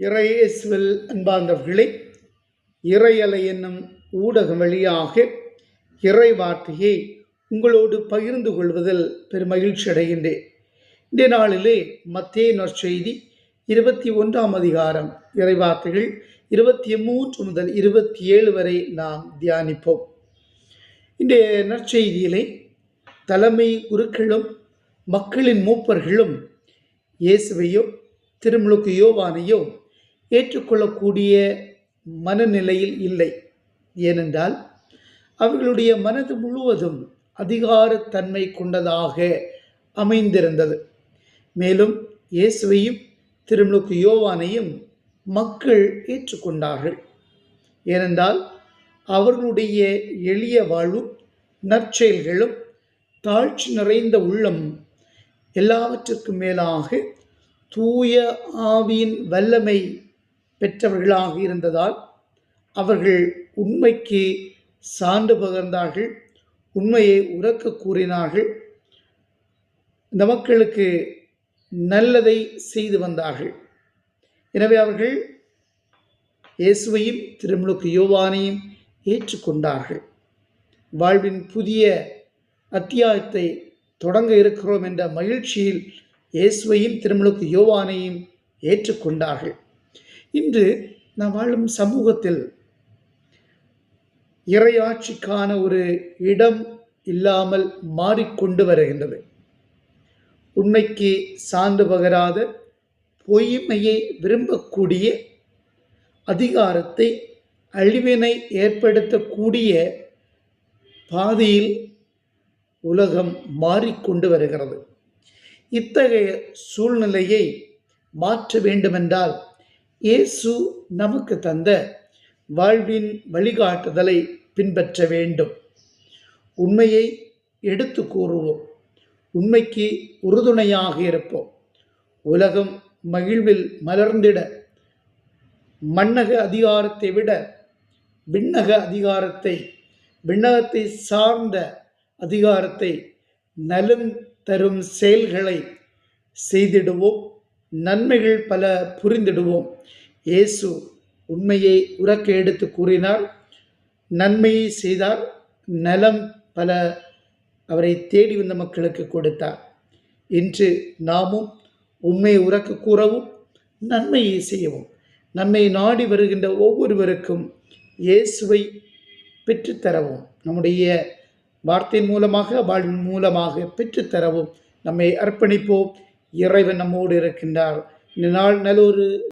இறையேசுவல் அன்பார்ந்தவர்களே இறையலை என்னும் ஊடகம் வழியாக இறை வார்த்தையை உங்களோடு பகிர்ந்து கொள்வதில் பெருமகிழ்ச்சி அடைகின்றேன். இந்த நாளிலே மத்திய நற்செய்தி இருபத்தி ஒன்றாம் அதிகாரம் இறைவார்த்தைகள் இருபத்தி மூன்று முதல் இருபத்தி ஏழு வரை நாம் தியானிப்போம். இந்த நற்செய்தியிலே தலைமை குருக்களும் மக்களின் மூப்பர்களும் இயேசுவையோ திருமுழுக்கு யோவானையோ ஏற்றுக்கொள்ளக்கூடிய மனநிலையில் இல்லை. ஏனென்றால் அவர்களுடைய மனது முழுவதும் அதிகாரத்தன்மை கொண்டதாக அமைந்திருந்தது. மேலும் இயேசுவையும் திருமுழுக்கு யோவானையும் மக்கள் ஏற்றுக்கொண்டார்கள். ஏனென்றால் அவர்களுடைய எளிய வாழ்வும் நற்செயல்களும் தாழ்ச்சி நிறைந்த உள்ளம் எல்லாவற்றிற்கும் மேலாக தூய ஆவியின் வல்லமை பெற்றவர்களாக இருந்ததால் அவர்கள் உண்மைக்கு சான்று பகர்ந்தார்கள் உண்மையை உறக்க கூறினார்கள் இந்த மக்களுக்கு நல்லதை செய்து வந்தார்கள். எனவே அவர்கள் இயேசுவையும் திருமுழுக்கு யோவானையும் ஏற்றுக்கொண்டார்கள். வாழ்வின் புதிய அத்தியாயத்தை தொடங்க இருக்கிறோம் என்ற மகிழ்ச்சியில் இயேசுவையும் திருமுழுக்கு யோவானையும் ஏற்றுக்கொண்டார்கள். இன்று நாம் வாழும் சமூகத்தில் இறையாட்சிக்கான ஒரு இடம் இல்லாமல் மாறிக்கொண்டு வருகின்றது. உண்மைக்கு சான்று பகராத பொய்மையை விரும்பக்கூடிய அதிகாரத்தை அழிவினை ஏற்படுத்தக்கூடிய பாதையில் உலகம் மாறிக்கொண்டு வருகிறது. இத்தகைய சூழ்நிலையை மாற்ற வேண்டுமென்றால் இயேசு நமக்கு தந்த வாழ்வின் வழிகாட்டுதலை பின்பற்ற வேண்டும். உண்மையை எடுத்து கூறுவோம். உண்மைக்கு உறுதுணையாக இருப்போம். உலகம் மகிழ்வில் மலர்ந்திட மன்னக அதிகாரத்தை விட விண்ணக அதிகாரத்தை விண்ணகத்தை சார்ந்த அதிகாரத்தை நலம் தரும் செயல்களை செய்திடுவோம். நன்மைகள் பல புரிந்திடுவோம். இயேசு உண்மையை உறக்க எடுத்து கூறினார். நன்மையை செய்தார். நலம் பல அவரை தேடி வந்த மக்களுக்கு கொடுத்தார். இன்று நாமும் உண்மையை உறக்க கூறவும் நன்மையை செய்யவும் நம்மை நாடி வருகின்ற ஒவ்வொருவருக்கும் இயேசுவை பெற்றுத்தரவும் நம்முடைய வார்த்தையின் மூலமாக வாழ்வின் மூலமாக பெற்றுத்தரவும் நம்மை அர்ப்பணிப்போம். இறைவன் நம்மோடு இருக்கின்றார். இந்த நாள் நல்ல ஒரு